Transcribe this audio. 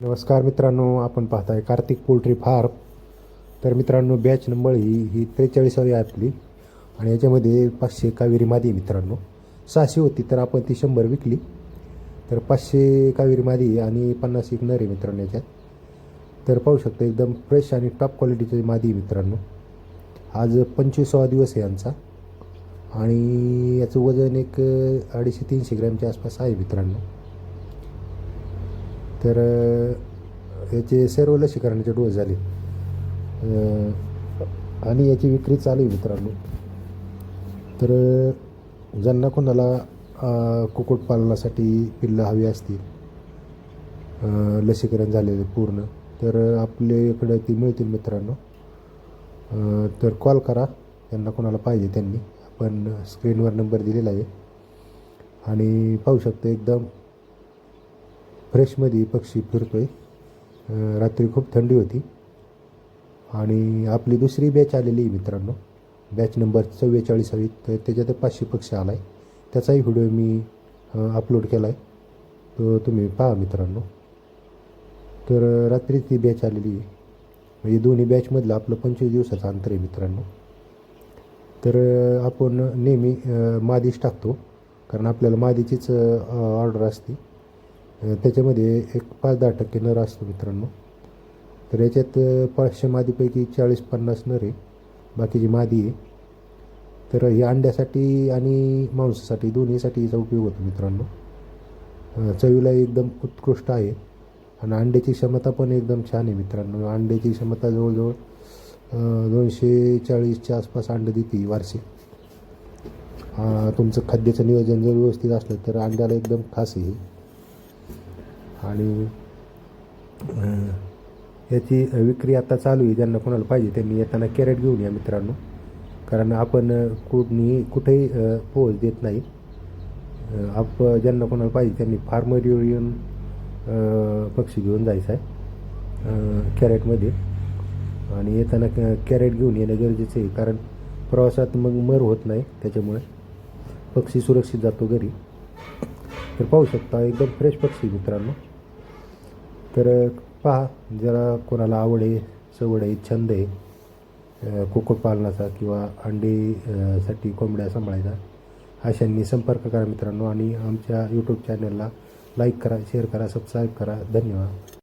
नमस्कार मित्रांनो आपण पाहताय कार्तिक पोल्ट्री फार्म. तर मित्रांनो बॅच नंबर ही ही त्रेचाळीसावी आपली. आणि याच्यामध्ये पाचशे कावेरी मादी मित्रांनो. सहाशे होती तर आपण ती शंभर विकली. तर पाचशे कावेरी मादी आणि पन्नास एक नर आहे मित्रांनो याच्यात. तर पाहू शकतो एकदम फ्रेश आणि टॉप क्वालिटीचे मादी मित्रांनो. आज पंचवीसावा दिवस आहे यांचा आणि याचं वजन एक अडीचशे तीनशे ग्रॅमच्या आसपास आहे मित्रांनो. तर याचे सर्व लसीकरणाचे डोस झाले. आणि याची विक्री चालू आहे मित्रांनो. तर ज्यांना कोणाला कुक्कुटपालनासाठी पिल्लं हवी असतील लसीकरण झालेले पूर्ण तर आपल्या इकडे ती मिळतील मित्रांनो. तर कॉल करा त्यांना कोणाला पाहिजे त्यांनी. आपण स्क्रीनवर नंबर दिलेला आहे. आणि पाहू शकतो एकदम फ्रेशमध्ये पक्षी फिरतो आहे रात्री खूप थंडी होती. आणि आपली दुसरी बॅच आलेली आहे मित्रांनो. बॅच नंबर चव्वेचाळीसावी तर त्याच्यात पाचशे पक्षी आला आहे त्याचाही व्हिडिओ मी अपलोड केला आहे तो तुम्ही पहा मित्रांनो. तर रात्री ती बॅच आलेली आहे. म्हणजे दोन्ही बॅचमधलं आपलं पंचवीस दिवसाचं अंतर आहे मित्रांनो. तर आपण नेहमी मादीच टाकतो. कारण आपल्याला मादीचीच ऑर्डर असते. त्याच्यामध्ये एक पाच दहा टक्के नर असतो मित्रांनो. तर याच्यात पाचशे मादीपैकी चाळीस पन्नास नर आहे बाकीची मादी आहे. तर ही अंड्यासाठी आणि मांसासाठी दोन्हीसाठी याचा उपयोग होतो मित्रांनो. चवीला एकदम उत्कृष्ट आहे. आणि अंड्याची क्षमता पण एकदम छान आहे मित्रांनो. अंड्याची क्षमता जवळजवळ दोनशे चाळीसच्या आसपास अंडं देते ही वार्षिक तुमचं खाद्याचं नियोजन जर व्यवस्थित असलं तर अंड्याला एकदम खास आहे. आणि याची विक्री आता चालू आहे. ज्यांना कोणाला पाहिजे त्यांनी येताना कॅरेट घेऊन या मित्रांनो. कारण आपण अं, कुठनी कुठेही पोहोच देत नाही. आप ज्यांना कोणाला पाहिजे त्यांनी फार्मर येऊन पक्षी घेऊन जायचं आहे कॅरेटमध्ये आणि येताना कॅरेट घेऊन येणं गरजेचं आहे. कारण प्रवासात मग मर होत नाही त्याच्यामुळे पक्षी सुरक्षित जातो घरी. तर पाहू शकता एकदम फ्रेश पक्षी मित्रांनो. तर पहा जरा कोणाला आवड आहे सवड आहे छंद आहे कुक्कुटपालनाचा किंवा अंडी साठी कोंबड्या सांभाळायचा अशांनी संपर्क करा मित्रांनो. आणि आमच्या यूट्यूब चॅनलला लाईक करा शेअर करा सबस्क्राईब करा. धन्यवाद.